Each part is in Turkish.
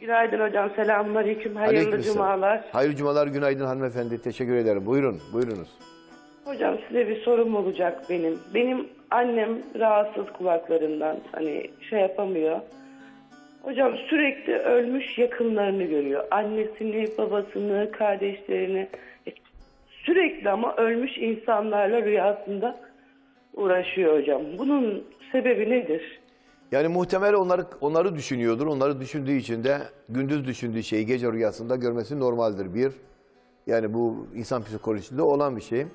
Günaydın hocam. Selamünaleyküm. Hayırlı Aleykümselam. cumalar. Hayırlı cumalar, günaydın hanımefendi. Teşekkür ederim. Buyurun, buyurunuz. Hocam size bir sorum olacak benim. Benim annem rahatsız kulaklarından. Hani şey yapamıyor. Hocam sürekli ölmüş yakınlarını görüyor. Annesini, babasını, kardeşlerini. E, Sürekli ama ölmüş insanlarla rüyasında uğraşıyor hocam. Bunun sebebi nedir? Yani muhtemel onları onları düşünüyordur. Onları düşündüğü için de gündüz düşündüğü şeyi gece rüyasında görmesi normaldir. Bir, yani bu insan psikolojisinde olan bir şey. Ee,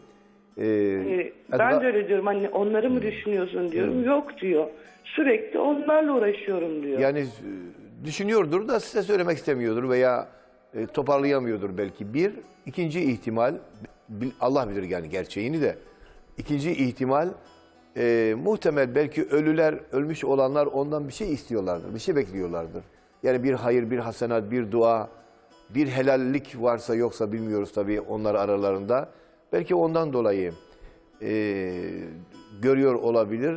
Ee, ben de öyle diyorum anne onları mı düşünüyorsun diyorum. Yok diyor. Sürekli onlarla uğraşıyorum diyor. Yani e, düşünüyordur da size söylemek istemiyordur veya e, toparlayamıyordur belki. Bir, ikinci ihtimal, Allah bilir yani gerçeğini de. İkinci ihtimal, e, muhtemel belki ölüler, ölmüş olanlar ondan bir şey istiyorlardır, bir şey bekliyorlardır. Yani bir hayır, bir hasenat, bir dua, bir helallik varsa yoksa bilmiyoruz tabii onlar aralarında. Belki ondan dolayı e, görüyor olabilir.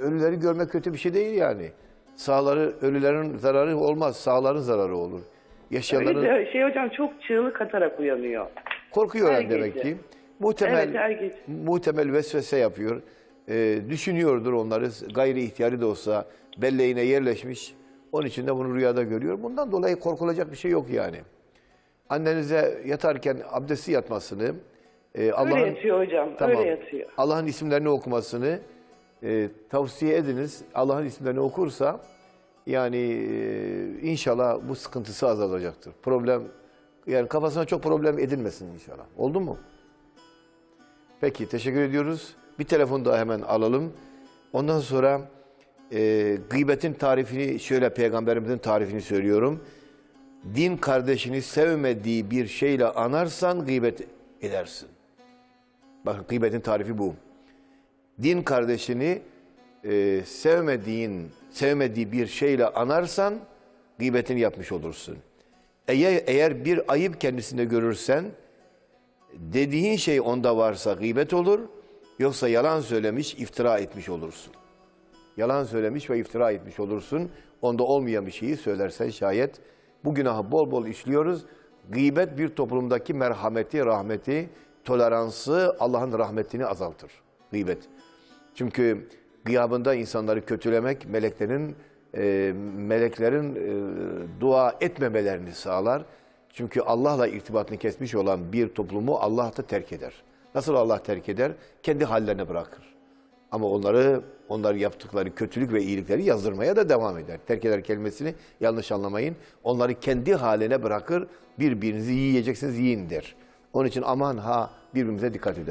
Ölüleri görmek kötü bir şey değil yani. Sağları, ölülerin zararı olmaz, sağların zararı olur. Yaşayanların Öyle de şey hocam çok çığlık atarak uyanıyor. korkuyorlar her demek gece. ki. Muhtemel, Evet, her gece. muhtemel vesvese yapıyor. E, düşünüyordur onları, gayri ihtiyari de olsa belleğine yerleşmiş. Onun için de bunu rüyada görüyor. Bundan dolayı korkulacak bir şey yok yani. Annenize yatarken abdesti yatmasını, e, Öyle Allah'ın yatıyor hocam. Tamam. Öyle yatıyor. Allah'ın isimlerini okumasını e, tavsiye ediniz. Allah'ın isimlerini okursa yani e, inşallah bu sıkıntısı azalacaktır. Problem yani kafasına çok problem edilmesin inşallah. Oldu mu? Peki teşekkür ediyoruz. Bir telefon daha hemen alalım. Ondan sonra e, gıybetin tarifini şöyle peygamberimizin tarifini söylüyorum. Din kardeşini sevmediği bir şeyle anarsan gıybet edersin. Bakın gıybetin tarifi bu. Din kardeşini e, sevmediğin, sevmediği bir şeyle anarsan gıybetini yapmış olursun. Eğer, eğer bir ayıp kendisinde görürsen dediğin şey onda varsa gıybet olur. Yoksa yalan söylemiş, iftira etmiş olursun. Yalan söylemiş ve iftira etmiş olursun. Onda olmayan bir şeyi söylersen şayet. Bu günahı bol bol işliyoruz. Gıybet bir toplumdaki merhameti, rahmeti, toleransı, Allah'ın rahmetini azaltır. Gıybet. Çünkü gıyabında insanları kötülemek meleklerin e, meleklerin e, dua etmemelerini sağlar. Çünkü Allah'la irtibatını kesmiş olan bir toplumu Allah da terk eder. Nasıl Allah terk eder? Kendi hallerine bırakır. Ama onları, onlar yaptıkları kötülük ve iyilikleri yazdırmaya da devam eder. Terk eder kelimesini yanlış anlamayın. Onları kendi haline bırakır, birbirinizi yiyeceksiniz yiyin der. Onun için aman ha birbirimize dikkat edelim.